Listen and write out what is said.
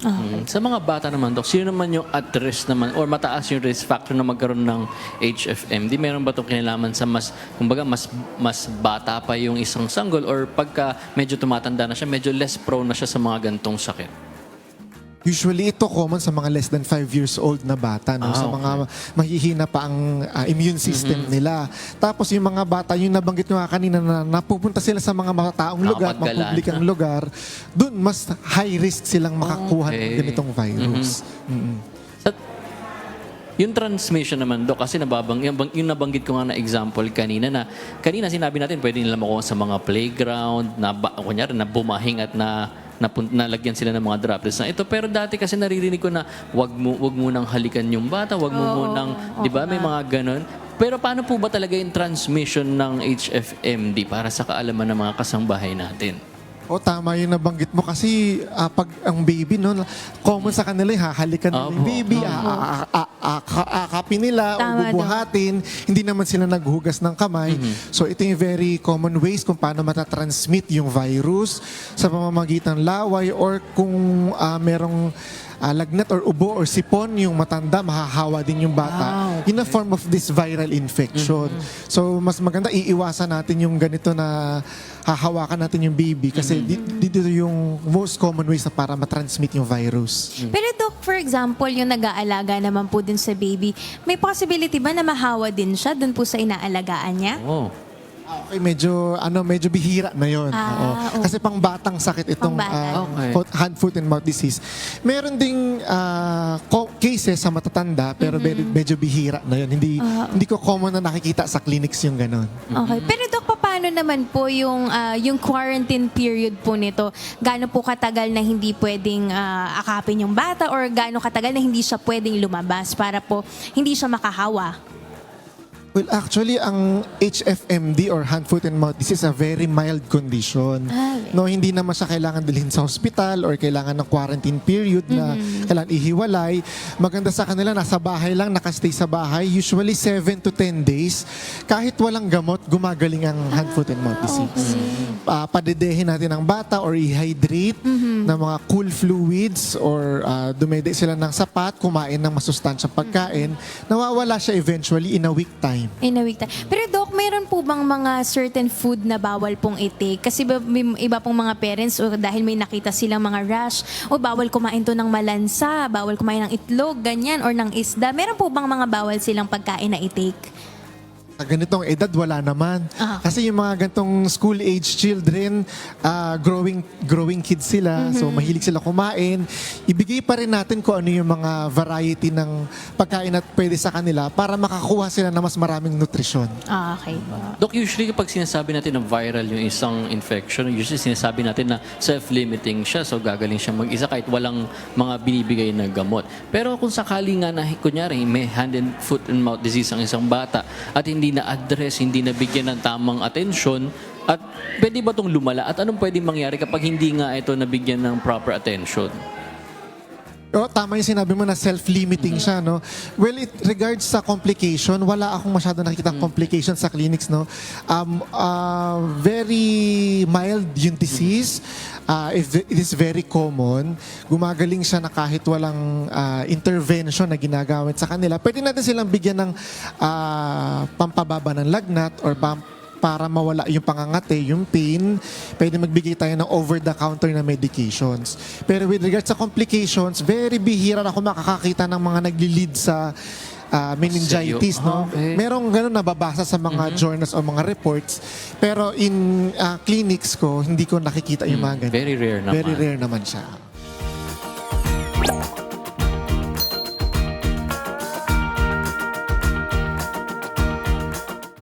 Mm. Sa mga bata naman, Dok, sino naman yung at risk naman or mataas yung risk factor na magkaroon ng HFM? Di meron ba itong kinalaman sa mas, kumbaga, mas, mas bata pa yung isang sanggol or pagka medyo tumatanda na siya, medyo less prone na siya sa mga gantong sakit? Usually ito common sa mga less than 5 years old na bata, no? Ah, sa mga mahihina pa ang ah, immune system Mm-hmm. nila. Tapos yung mga bata, yung nabanggit nyo nga kanina na napupunta sila sa mga mataong lugar, Nakapaggalaan. mapublikang lugar, dun mas high risk silang makakuha ng Okay. ganitong virus. Mm-mm. Sa, yung transmission naman, Dok, kasi nababang, yung, bang- yung nabanggit ko nga na example kanina na, kanina sinabi natin, pwede nila makuha sa mga playground, na, ba, kunyari, na bumahing at na napun- nalagyan sila ng mga droplets na ito. Pero dati kasi naririnig ko na wag mo wag mo nang halikan yung bata, wag mo munang, 'di ba? May mga ganun. Pero paano po ba talaga yung transmission ng HFMD para sa kaalaman ng mga kasangbahay natin? O tama yung nabanggit mo kasi ah, pag ang baby no, common sa kanila yung hahalikan nila yung Opo. baby, a- a- a- a- a- aakapin nila o Tama bubuhatin, hindi naman sila naghugas ng kamay. So ito yung very common ways kung paano matatransmit yung virus sa pamamagitan ng laway or kung ah, merong ah, lagnat or ubo or sipon yung matanda, mahahawa din yung bata Ah, in a form of this viral infection. So mas maganda iiwasan natin yung ganito na hahawakan natin yung baby kasi di- dito yung most common ways na para matransmit yung virus. Pero Doc, for example, yung nag-aalaga naman po din sa baby, may possibility ba na mahawa din siya dun po sa inaalagaan niya? Oh. Okay, medyo ano medyo bihira na 'yon. Ah, Oo. oo. Kasi pang batang sakit itong Pangbata. ah, Okay. foot- hand, foot and mouth disease. Meron ding ah, co- cases sa matatanda pero medyo, medyo bihira na 'yon. Hindi hindi ko common na nakikita sa clinics yung ganon. Okay. Pero Doc, paano naman po yung, ah, yung quarantine period po nito? Gaano po katagal na hindi pwedeng ah, akapin yung bata or gaano katagal na hindi siya pwedeng lumabas para po hindi siya makahawa? Well, actually, ang HFMD or hand, foot, and mouth disease is a very mild condition. Ah, okay. No, hindi naman siya kailangan dalhin sa hospital or kailangan ng quarantine period na Mm-hmm. kailangan ihiwalay. Maganda sa kanila, nasa bahay lang, nakastay sa bahay. Usually 7 to 10 days. Kahit walang gamot, gumagaling ang hand, foot, and mouth disease. Ah, padedehin natin ang bata or i-hydrate ng mga cool fluids or ah, dumede sila ng sapat, kumain ng masustansyang pagkain. Nawawala siya eventually in a week time. In a week time. Pero Doc, mayroon po bang mga certain food na bawal pong i-take? Kasi ba, may iba pong mga parents o dahil may nakita silang mga rash o bawal kumain to ng malansa, bawal kumain ng itlog, ganyan, or ng isda. Meron po bang mga bawal silang pagkain na i-take? Sa ganitong edad, wala naman. Ah. Kasi yung mga ganitong school age children, ah, growing growing kids sila, so mahilig sila kumain. Ibigay pa rin natin kung ano yung mga variety ng pagkain at pwede sa kanila para makakuha sila ng mas maraming nutrisyon. Ah, okay. Dok, usually kapag sinasabi natin na viral yung isang infection, usually sinasabi natin na self-limiting siya, so gagaling siya mag-isa kahit walang mga binibigay na gamot. Pero kung sakali nga na, kunyari, may hand and foot and mouth disease ang isang bata at hindi na-address, hindi nabigyan ng tamang atensyon, at pwede ba itong lumala? At anong pwedeng mangyari kapag hindi nga ito nabigyan ng proper attention? Oh, tama yung sinabi mo na self-limiting siya, no? Well, it regards sa complication, wala akong masyado nakikita complication sa clinics, no? Um, uh, very mild yung disease. Uh, if- it is very common. Gumagaling siya na kahit walang uh, intervention na ginagamit sa kanila. Pwede natin silang bigyan ng uh, pampababa ng lagnat or pam para mawala yung pangangate, yung pain, pwede magbigay tayo ng over-the-counter na medications. Pero with regards sa complications, very bihira na ako makakakita ng mga nagli-lead sa ah, meningitis. Seryo? No? Ah, okay. Merong ganun nababasa sa mga journals o mga reports. Pero in ah, clinics ko, hindi ko nakikita yung mga ganun. Very rare naman. Very rare naman siya.